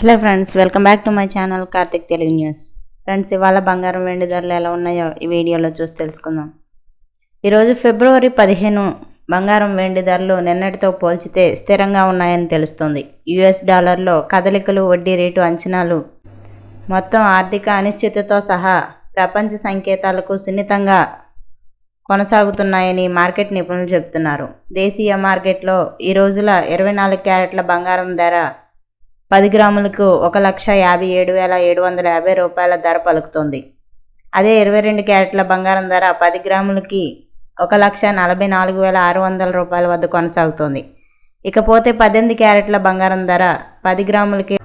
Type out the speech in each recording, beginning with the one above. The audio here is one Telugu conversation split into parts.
Hello friends welcome back to my channel Karthik Telugu news. Friends ఇవాళ బంగారం వెండి ధరలు ఎలా ఉన్నాయో ఈ వీడియోలో చూసి తెలుసుకుందాం. ఈరోజు ఫిబ్రవరి పదిహేను బంగారం వెండి ధరలు నిన్నటితో పోల్చితే స్థిరంగా ఉన్నాయని తెలుస్తుంది. యుఎస్ డాలర్లో కదలికలు వడ్డీ రేటు అంచనాలు మొత్తం ఆర్థిక అనిశ్చితతో సహా ప్రపంచ సంకేతాలకు సున్నితంగా కొనసాగుతున్నాయని మార్కెట్ నిపుణులు చెబుతున్నారు. దేశీయ మార్కెట్లో ఈ రోజుల ఇరవై నాలుగు క్యారెట్ల బంగారం ధర పది గ్రాములకు ఒక లక్ష యాభై ఏడు వేల ఏడు వందల యాభై రూపాయల ధర పలుకుతుంది. అదే ఇరవై రెండు క్యారెట్ల బంగారం ధర పది గ్రాములకి ఒక లక్ష నలభై నాలుగు వేల ఆరు వందల రూపాయల వద్ద కొనసాగుతోంది. ఇకపోతే పద్దెనిమిది క్యారెట్ల బంగారం ధర పది గ్రాములకి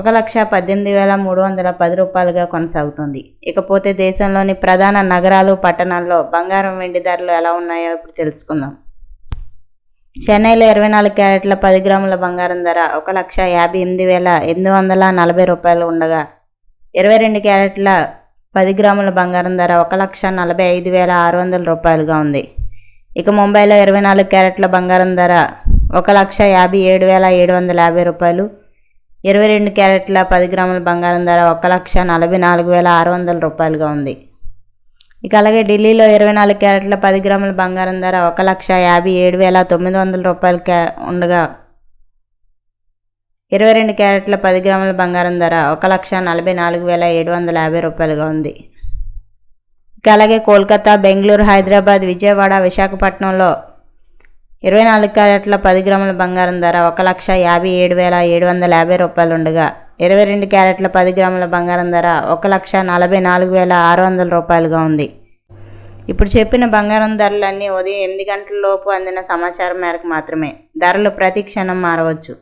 ఒక లక్ష పద్దెనిమిది వేల మూడు వందల పది రూపాయలుగా కొనసాగుతుంది. ఇకపోతే దేశంలోని ప్రధాన నగరాలు పట్టణాల్లో బంగారం వెండి ధరలు ఎలా ఉన్నాయో ఇప్పుడు తెలుసుకుందాం. చెన్నైలో ఇరవై నాలుగు క్యారెట్ల పది గ్రాముల బంగారం ధర ఒక లక్ష యాభై ఎనిమిది వేల ఎనిమిది వందల నలభై రూపాయలు ఉండగా ఇరవై రెండు క్యారెట్ల పది గ్రాముల బంగారం ధర ఒక లక్ష నలభై ఐదు వేల ఆరు వందల రూపాయలుగా ఉంది. ఇక ముంబైలో ఇరవై నాలుగు క్యారెట్ల బంగారం ధర ఒక లక్ష యాభై ఏడు వేల ఏడు వందల యాభై రూపాయలు ఇరవై రెండు క్యారెట్ల పది గ్రాముల బంగారం ధర ఒక లక్ష నలభై నాలుగు వేల ఆరు వందల రూపాయలుగా ఉంది. ఇక అలాగే ఢిల్లీలో ఇరవై నాలుగు క్యారెట్ల పది గ్రాముల బంగారం ధర ఒక లక్ష యాభై ఏడు వేల తొమ్మిది వందల రూపాయలు క్యా ఉండగా ఇరవై రెండు క్యారెట్ల పది గ్రాముల బంగారం ధర ఒక లక్ష నలభై నాలుగు వేల ఏడు వందల యాభై రూపాయలుగా ఉంది. ఇక అలాగే కోల్కతా బెంగళూరు హైదరాబాద్ విజయవాడ విశాఖపట్నంలో ఇరవై నాలుగు క్యారెట్ల పది గ్రాముల బంగారం ధర ఒక లక్ష యాభై ఏడు వేల ఏడు వందల యాభై రూపాయలు ఉండగా ఇరవై రెండు క్యారెట్ల పది గ్రాముల బంగారం ధర ఒక లక్ష నలభై నాలుగు వేల ఆరు వందల రూపాయలుగా ఉంది. ఇప్పుడు చెప్పిన బంగారం ధరలన్నీ ఉదయం ఎనిమిది గంటల లోపు అందిన సమాచారం మేరకు మాత్రమే. ధరలు ప్రతి క్షణం మారవచ్చు.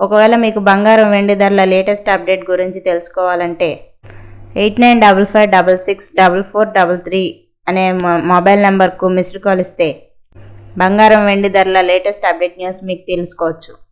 ఒకవేళ మీకు బంగారం వెండి ధరల లేటెస్ట్ అప్డేట్ గురించి తెలుసుకోవాలంటే eight nine double five double six double four double three అనే మొ- మొబైల్ నెంబర్కు మిస్డ్ కాల్ ఇస్తే బంగారం వెండి ధరల లేటెస్ట్ అప్డేట్ న్యూస్ మీకు తెలుసుకోవచ్చు.